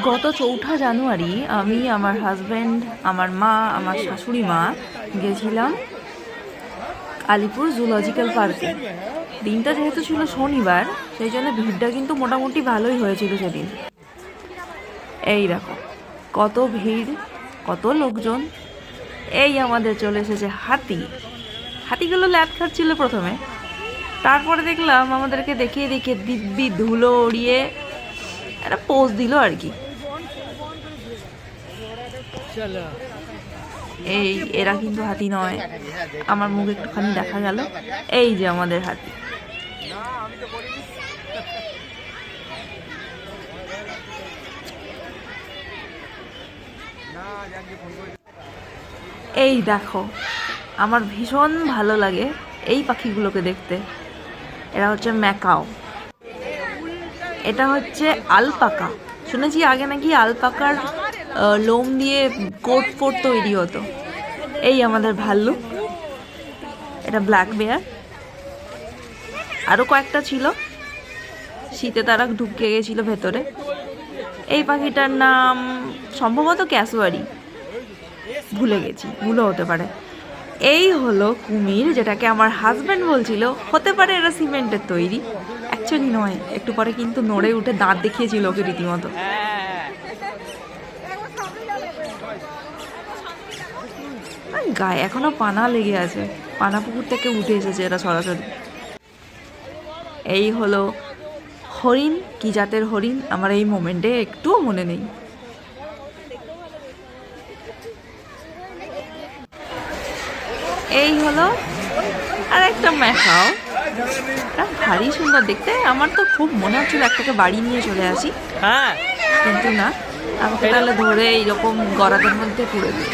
গত চৌঠা জানুয়ারি আমি আমার হাজব্যান্ড আমার মা, আমার শাশুড়ি মা গেছিলাম আলিপুর জুলজিক্যাল পার্কে দিনটা যেহেতু ছিল শনিবার, সেই জন্য ভিড়টা কিন্তু মোটামুটি ভালোই হয়েছিল সেদিন। এই দেখো, কত ভিড়, কত লোকজন। এই আমাদের চলে এসেছে হাতি। হাতিগুলো ল্যাদ খাচ্ছিল প্রথমে। তারপরে দেখলাম আমাদেরকে দেখিয়ে দেখিয়ে দিব্যি ধুলো উড়িয়ে একটা পোজ দিল আর কি। এই, এরা কিন্তু হাতি নয়। আমার মুখ একটুখানি দেখা গেল। এই যে আমাদের হাতি। এই দেখো, আমার ভীষণ ভালো লাগে এই পাখিগুলোকে দেখতে। এরা হচ্ছে ম্যাকাও। এটা হচ্ছে আলপাকা। শুনেছি আগে নাকি আলপাকার লোম দিয়ে কোট ফোট তৈরি হতো। এই আমাদের ভাল্লুক। এটা ব্ল্যাক বেয়ার আরও কয়েকটা ছিল। শীতে তারা ঢুকে গেছিল ভেতরে। এই পাখিটার নাম সম্ভবত ক্যাসওয়ারি ভুলে গেছি, ভুলও হতে পারে। এই হলো কুমির, যেটাকে আমার হাজব্যান্ড বলছিল। হতে পারে এটা সিমেন্টের তৈরি। অ্যাকচুয়ালি নয়, একটু পরে কিন্তু নড়ে উঠে দাঁত দেখিয়েছিল ওকে রীতিমতো আর গায়ে এখনও পানা লেগে আছে। পানা পুকুর থেকে উঠে এসেছে এরা সরাসরি। এই হলো হরিণ কি জাতের হরিণ? আমার এই মোমেন্টে একটুও মনে নেই। এই হলো আর একটা ম্যাকাও ভারী সুন্দর দেখতে। আমার তো খুব মনে হচ্ছিল একটাকে বাড়ি নিয়ে চলে আসি। হ্যাঁ। কিন্তু না আমাকে তাহলে ধরে এইরকম গরাদের মধ্যে পুড়ে দিল।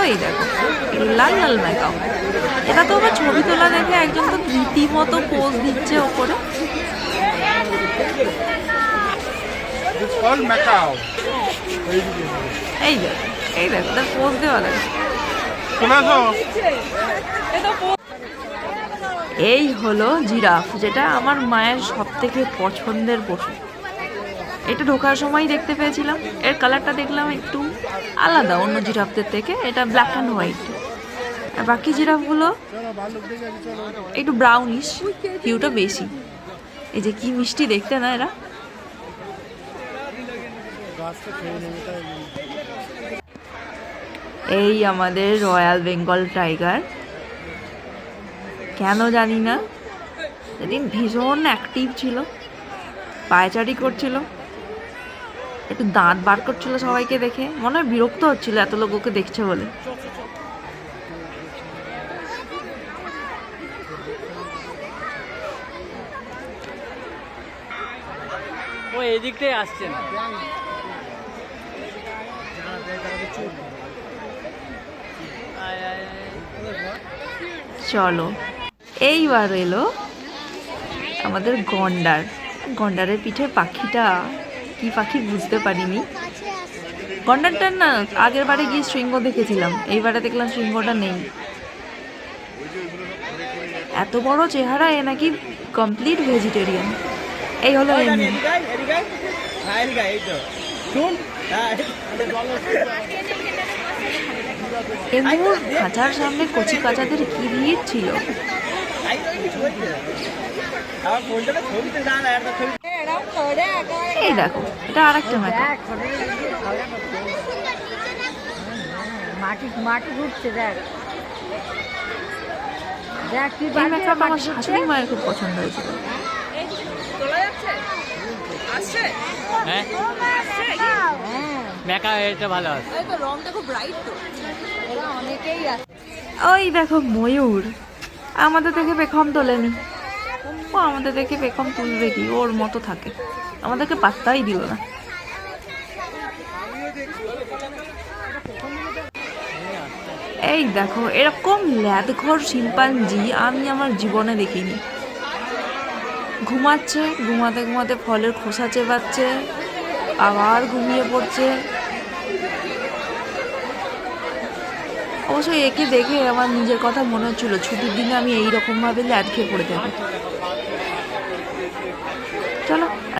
ওই দেখো লাল লাল ম্যাকাও এটা তো আবার ছবি তোলা দেখে একজন তো রীতিমতো পোজ দিচ্ছে ওপরে. এই দেখো এই দেখো তার পোজ দেওয়া দেখো। এই হলো জিরাফ যেটা আমার মায়ের সব থেকে পছন্দের পশু। এটা ঢোকার সময় দেখতে পেয়েছিলাম। এর কালারটা দেখলাম একটু আলাদা, অন্য জিরাফদের থেকে। এটা ব্ল্যাক অ্যান্ড হোয়াইট আর বাকি জিরাফগুলো একটু ব্রাউনিশ হিউটা বেশি। এই যে কি মিষ্টি দেখতে না এরা? এই আমাদের রয়্যাল বেঙ্গল টাইগার কেন জানি না। সেদিন ভীষণ অ্যাক্টিভ ছিল। পায়চারি করছিল। একটু দাঁত বার করছিল সবাইকে দেখে। মনে হয় বিরক্ত হচ্ছিল এত লোক ওকে দেখছে বলে। ও এদিকটাই আসছে না। চলো। এইবার এলো আমাদের গন্ডার। গন্ডারের পিঠে পাখিটা। কি পাখি বুঝতে পারিনি। গন্ডারটার না আগের বারে গিয়ে শৃঙ্গ দেখেছিলাম এইবারে দেখলাম শৃঙ্গটা নেই। এত বড় চেহারা এ নাকি কমপ্লিট ভেজিটেরিয়ান এই হলো এমনি। আয়। হ্যাঁ, হ্যাঁ, খাঁচার সামনে কচি কাচাদের কি ভিড় ছিল? এই দেখো এটা আর একটা মেকা মাটি মাটি ঘুরছে দেখ। দেখ কি এই আমার শাশুড়ি মায়ের খুব পছন্দ হয়েছিল। হ্যাঁ। ওই দেখো ময়ূর। আমাদের দেখে বেখম তোলেনি। ও আমাদের দেখে বেখম তুলবে কি? ওর মতো থাকে। আমাদেরকে পাত্তাই দিল না। এই দেখো, এরকম ল্যাদঘর শিম্পাঞ্জি আমি আমার জীবনে দেখিনি। ঘুমাচ্ছে, ঘুমাতে ঘুমাতে ফলের খোসা চেবাচ্ছে, আবার ঘুমিয়ে পড়ছে। অবশ্যই একে দেখে আমার নিজের কথা মনে হচ্ছিল, ছুটির দিনে আমি এইরকমভাবে ল্যাদ খেয়ে পড়ে যাব। চলো।